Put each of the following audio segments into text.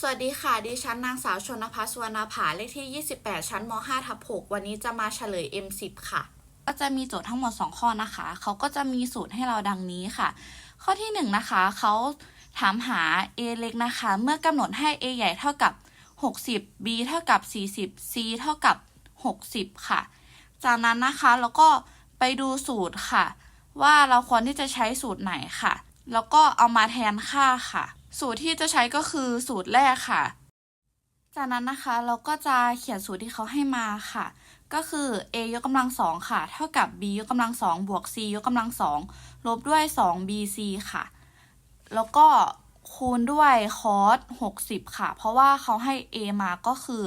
สวัสดีค่ะ ดิฉันนางสาวชนภัสวรรณผาเลขที่ 28 ชั้นม5ทับ6วันนี้จะมาเฉลย M10 ค่ะ ก็จะมีโจทย์ทั้งหมด 2 ข้อนะคะ เขาก็จะมีสูตรให้เราดังนี้ค่ะ ข้อที่ 1 นะคะ เขาถามหา a เล็กนะคะ เมื่อกำหนดให้ a ใหญ่เท่ากับ 60 b เท่ากับ 40 c เท่ากับ 60 ค่ะ จากนั้นนะคะเราก็ไปดูสูตรค่ะ ว่าเราควรที่จะใช้สูตรไหนค่ะ แล้วก็เอามาแทนค่าค่ะ สูตรที่จะใช้ก็คือสูตรแรกค่ะ จากนั้นนะคะเราก็จะเขียนสูตรที่เขาให้มาค่ะ ก็คือ a ยกกำลังสองค่ะ เท่ากับ b ยกกำลังสองบวก c ยกกำลังสองลบด้วย 2 bc ค่ะ แล้วก็คูณด้วยคอส60 ค่ะ เพราะว่าเขาให้ a มาก็คือ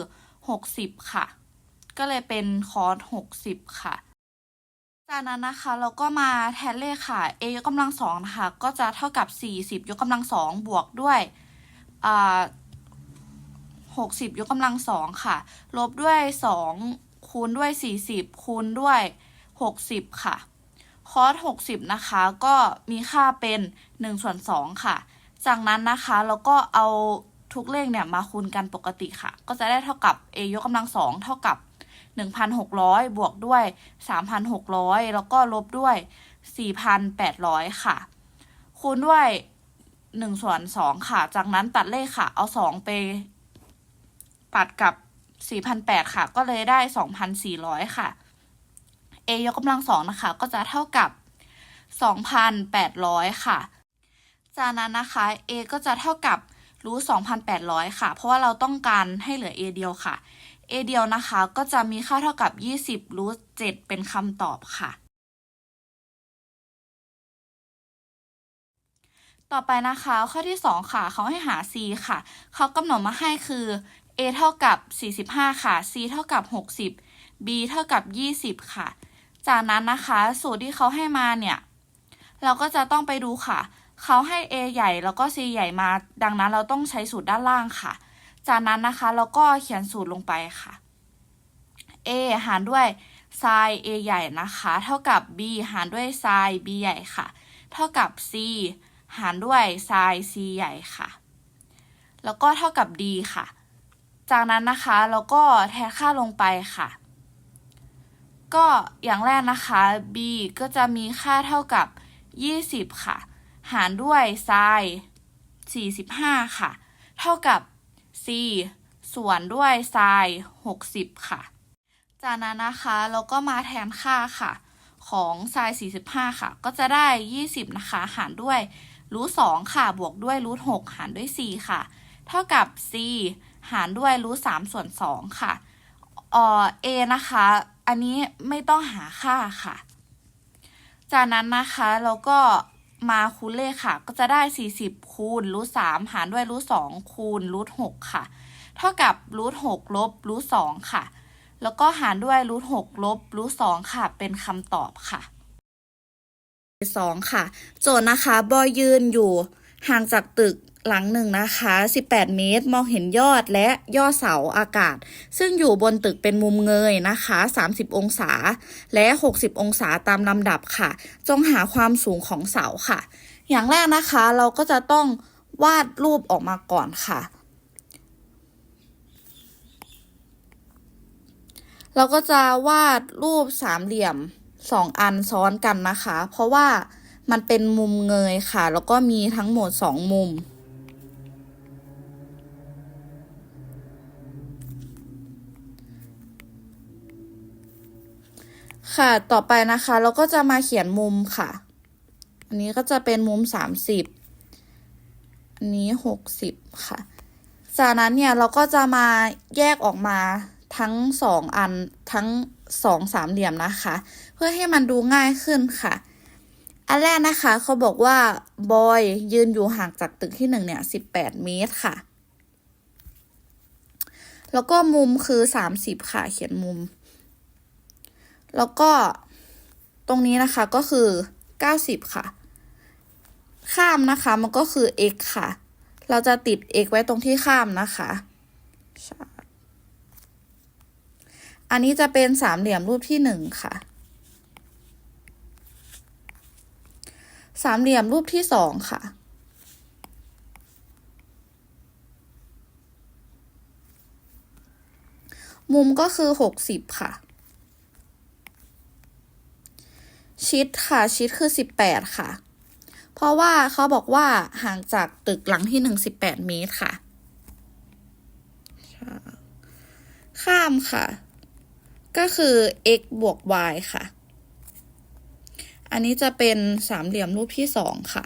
60 ค่ะ ก็เลยเป็นคอส60 ค่ะ จากนั้นนะคะเราก็มาแทนเลขค่ะ a ยกกำลังสองนะคะก็จะเท่ากับ 40 ยกกำลังสองบวกด้วยอ่า60ยกกำลังสองค่ะ ลบด้วย2คูณด้วย 40 คูณด้วย 60 ค่ะ คอส60 นะคะก็มีค่าเป็น1ส่วน2ค่ะ จากนั้นนะคะเราก็เอาทุกเลขเนี่ยมาคูณกันปกติค่ะ ก็จะได้เท่ากับ a ยกกำลังสองเท่ากับ 1,600 บวกด้วย 3,600 แล้วก็ลบด้วย 4,800 ค่ะ คูณด้วย 1 ส่วน 2 ค่ะ จากนั้นตัดเลขค่ะ เอา 2 ไปปัดกับ 4,800 ค่ะ ก็เลยได้ 2,400 ค่ะ a ยกกำลังสองนะคะ ก็จะเท่ากับ 2,800 ค่ะ จากนั้นนะคะ a ก็จะเท่ากับรูท2,800 ค่ะ เพราะว่าเราต้องการให้เหลือ a เดียวค่ะ a เดียวนะคะ ก็จะมีค่าเท่ากับ 20รูท7เป็นคำตอบค่ะ ต่อไปนะคะ ข้อที่ 2 ค่ะ เขาให้หา c ค่ะ เขากำหนดมาให้คือ a เท่ากับ 45 ค่ะ c เท่ากับ 60 b เท่ากับ 20 ค่ะ จากนั้นนะคะ สูตรที่เขาให้มาเนี่ย เราก็จะต้องไปดูค่ะ เขาให้ a ใหญ่แล้วก็ c ใหญ่มา ดังนั้นเราต้องใช้สูตรด้านล่างค่ะ จากนั้นนะคะเราก็เขียนสูตรลงไปค่ะ a หารด้วย sin a ใหญ่นะคะ เท่ากับ b หารด้วย sin b ใหญ่ค่ะ เท่ากับ c หารด้วย sin c ใหญ่ค่ะ แล้วก็เท่ากับ d ค่ะ จากนั้นนะคะเราก็แทนค่าลงไปค่ะ ก็อย่างแรกนะคะ b ก็จะมีค่าเท่ากับ 20 ค่ะ หารด้วย sin 45 ค่ะ เท่ากับ c ส่วนด้วย sin 60 ค่ะ จากนั้นนะคะเราก็มาแทนค่าค่ะ ของ sin 45 ค่ะ ก็จะได้ 20 นะคะ หารด้วยรูท2ค่ะ บวกด้วยรูท6หารด้วย 4 ค่ะ เท่ากับ c หารด้วยรูท3ส่วน 2 ค่ะเออ a นะคะ อันนี้ไม่ต้องหาค่าค่ะ จากนั้นนะคะเราก็ มาคูณเลขค่ะ ก็จะได้ 40 คูณรูท3หารด้วยรูท2คูณรูท6ค่ะ เท่ากับรูท6ลบรูท2ค่ะ แล้วก็หารด้วยรูท6ลบรูท2ค่ะ เป็นคำตอบค่ะสองค่ะ โจทย์นะคะ บอยยืนอยู่ห่างจากตึก หลังหนึ่งนะคะ 18 เมตร มองเห็นยอดและยอดเสาอากาศ ซึ่งอยู่บนตึกเป็นมุมเงยนะคะ 30 องศา และ 60 องศาตามลำดับค่ะ จงหาความสูงของเสาค่ะ อย่างแรกนะคะเราก็จะต้องวาดรูปออกมาก่อนค่ะ เราก็จะวาดรูปสามเหลี่ยมสองอันซ้อนกันนะคะ เพราะว่ามันเป็นมุมเงยค่ะ แล้วก็มีทั้งหมดสองมุม ค่ะต่อไปนะคะ เราก็จะมาเขียนมุมค่ะ อันนี้ก็จะเป็นมุมสามสิบอันนี้หกสิบค่ะ จากนั้นเนี่ยเราก็จะมาแยกออกมาทั้งสองอันทั้งสองสามเหลี่ยมนะคะ เพื่อให้มันดูง่ายขึ้นค่ะ อันแรกนะคะเขาบอกว่าบอยยืนอยู่ห่างจากตึกที่หนึ่งเนี่ยสิบแปดเมตรค่ะ แล้วก็มุมคือสามสิบค่ะเขียนมุม แล้วก็ตรงนี้นะคะก็คือเก้าสิบค่ะ ข้ามนะคะมันก็คือ x ค่ะ เราจะติด x ไว้ตรงที่ข้ามนะคะอันนี้จะเป็นสามเหลี่ยมรูปที่หนึ่งค่ะ สามเหลี่ยมรูปที่สองค่ะ มุมก็คือหกสิบค่ะ ชิดค่ะ ชิดคือสิบแปดค่ะ เพราะว่าเขาบอกว่าห่างจากตึกหลังที่หนึ่งสิบแปดเมตรค่ะ ข้ามค่ะ ก็คือ x บวก y ค่ะ อันนี้จะเป็นสามเหลี่ยมรูปที่สองค่ะ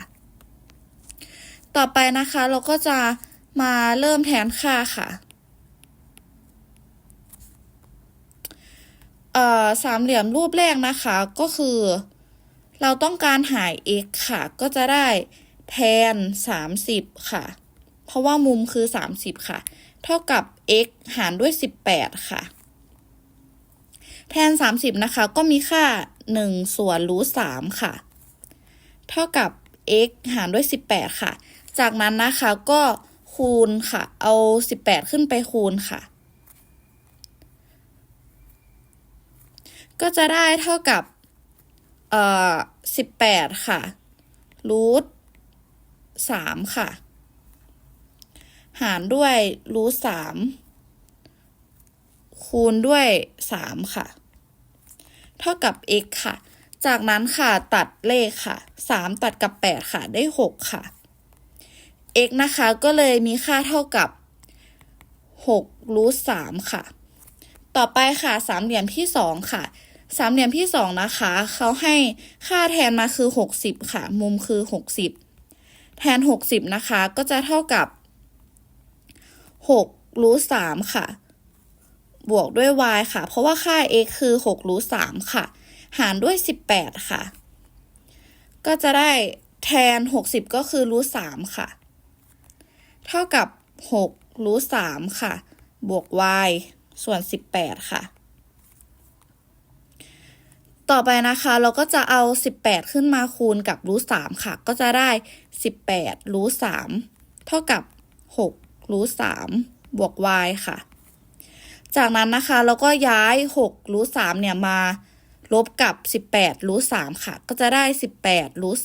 ต่อไปนะคะเราก็จะมาเริ่มแทนค่าค่ะ เอ่อ สามเหลี่ยมรูปแรกนะคะก็คือ เราต้องการหา x ค่ะ ก็จะได้แทน 30 ค่ะ เพราะว่ามุมคือ 30 ค่ะ เท่ากับ x หารด้วย 18 ค่ะ แทน 30 นะคะ ก็มีค่า 1 ส่วนรูท3ค่ะ เท่ากับ x หารด้วย 18 ค่ะ จากนั้นนะคะก็คูณค่ะ เอา 18 ขึ้นไปคูณค่ะ ก็จะได้เท่ากับเอ่อ18ค่ะรูท3ค่ะ หารด้วยรูท3คูณด้วย3ค่ะ เท่ากับ x ค่ะ จากนั้นค่ะตัดเลขค่ะ3ตัดกับ8ค่ะได้6ค่ะ x นะคะก็เลยมีค่าเท่ากับ6รูท3ค่ะ ต่อไปค่ะสามเหลี่ยมที่2ค่ะ สามเหลี่ยมที่2นะคะ เขาให้ค่าแทนมาคือ60ค่ะ มุมคือ60แทน60นะคะ ก็จะเท่ากับ6รูท3ค่ะ บวกด้วย y ค่ะ เพราะว่าค่า x คือ6รูท3ค่ะ หารด้วย18ค่ะ ก็จะได้แทน60ก็คือรูท3ค่ะ เท่ากับ6รูท3ค่ะ บวก y ส่วน 18 ค่ะ ต่อไปนะคะเราก็จะเอา 18 ขึ้นมาคูณกับรูท3ค่ะ ก็จะได้ 18รูท3เท่ากับ6รูท3บวก y ค่ะ จากนั้นนะคะเราก็ย้าย6รูท3เนี่ยมาลบกับ 18รูท3ค่ะ ก็จะได้ 18รูท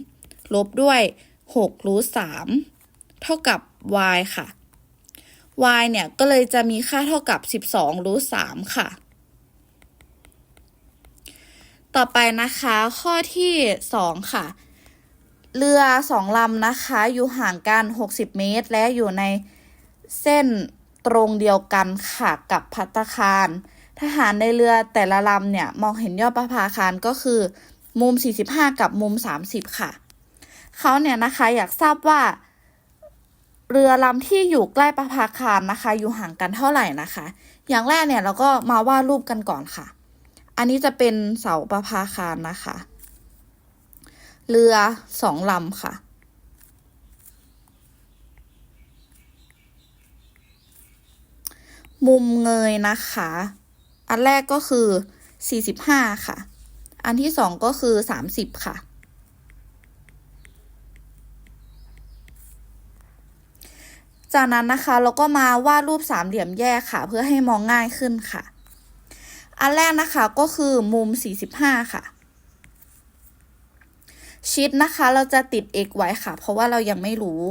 3ลบด้วย6รูท3เท่ากับ y ค่ะ y เนี่ยก็เลยจะมีค่าเท่ากับ 12รูท3ค่ะ ต่อไปนะคะข้อที่ 2 ค่ะ เรือสองลำนะคะ อยู่ห่างกัน 60 เมตร และอยู่ในเส้นตรงเดียวกันค่ะกับพัตตาคาร ทหารในเรือแต่ละลำเนี่ย มองเห็นยอดประภาคารก็คือ มุม 45 กับมุม 30 ค่ะ เขาเนี่ยนะคะอยากทราบว่า เรือลำที่อยู่ใกล้ประภาคารนะคะ อยู่ห่างกันเท่าไหร่นะคะ อย่างแรกเนี่ยเราก็มาวาดรูปกันก่อนค่ะ อันนี้จะเป็นเสาประภาคารนะคะ เรือสองลำค่ะ มุมเงยนะคะ อันแรกก็คือ 45 ค่ะ อันที่สองก็คือ 30 ค่ะ จากนั้นนะคะเราก็มาวาดรูปสามเหลี่ยมแยกค่ะ เพื่อให้มองง่ายขึ้นค่ะ อันแรกนะคะก็คือมุม 45 ค่ะ ชิดนะคะเราจะติด x ไว้ค่ะ เพราะว่าเรายังไม่รู้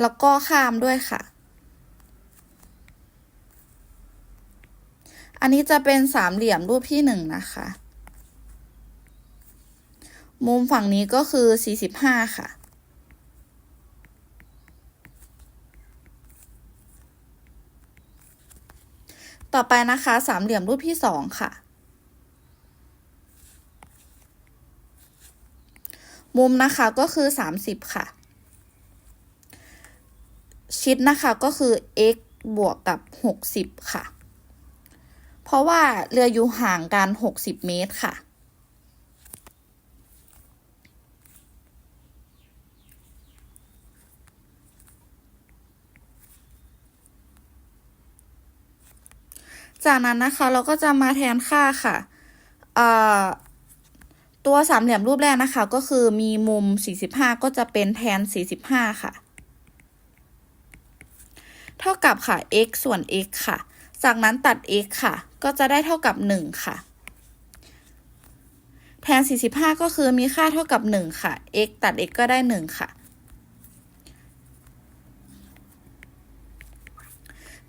แล้วก็ข้ามด้วยค่ะ อันนี้จะเป็นสามเหลี่ยมรูปที่หนึ่งนะคะ มุมฝั่งนี้ก็คือ 45 ค่ะ ต่อไปนะคะสามเหลี่ยมรูปที่สองค่ะ มุมนะคะก็คือสามสิบค่ะ ชิดนะคะก็คือ x บวกกับหกสิบค่ะ เพราะว่าเรืออยู่ห่างกันหกสิบเมตรค่ะ จากนั้นนะคะเราก็จะมาแทนค่าค่ะตัวสามเหลี่ยมรูปแรกนะคะ ก็คือมีมุม 45 ก็จะเป็นแทน 45 ค่ะ เท่ากับค่ะ x ส่วน x ค่ะ จากนั้นตัด x ค่ะ ก็จะได้เท่ากับ 1 ค่ะ แทน 45 ก็คือมีค่าเท่ากับ 1 ค่ะ x ตัด x ก็ได้ 1 ค่ะ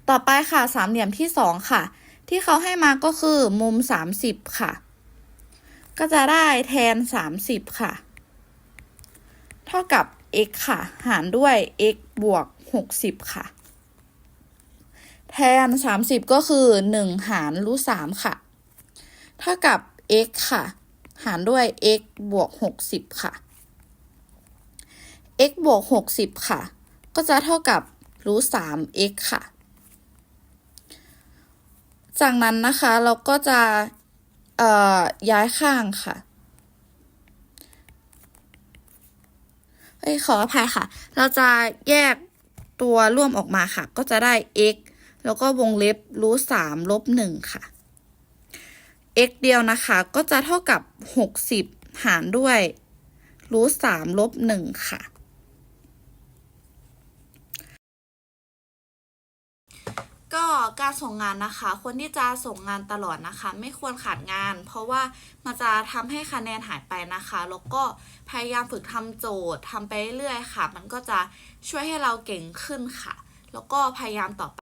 ต่อไปค่ะสามเหลี่ยมที่สองค่ะ ที่เขาให้มาก็คือมุมสามสิบค่ะ ก็จะได้แทนสามสิบค่ะ เท่ากับ x ค่ะ หารด้วย x บวกหกสิบค่ะ แทนสามสิบก็คือหนึ่งหารรูทสามค่ะ เท่ากับ x ค่ะ หารด้วย x บวกหกสิบค่ะ x บวกหกสิบค่ะ ก็จะเท่ากับรูทสาม x ค่ะ จากนั้นนะคะเราก็จะย้ายข้างค่ะเอ้ยขออภัยค่ะ เราจะแยกตัวร่วมออกมาค่ะ ก็จะได้ x แล้วก็วงเล็บรูทสามลบหนึ่งค่ะ x เดียวนะคะ ก็จะเท่ากับหกสิบหารด้วยรูทสามลบหนึ่งค่ะ การส่งงานนะคะ ควรที่จะส่งงานตลอดนะคะ ไม่ควรขาดงาน เพราะว่ามันจะทำให้คะแนนหายไปนะคะ แล้วก็พยายามฝึกทำโจทย์ทำไปเรื่อยๆค่ะ มันก็จะช่วยให้เราเก่งขึ้นค่ะ แล้วก็พยายามต่อไป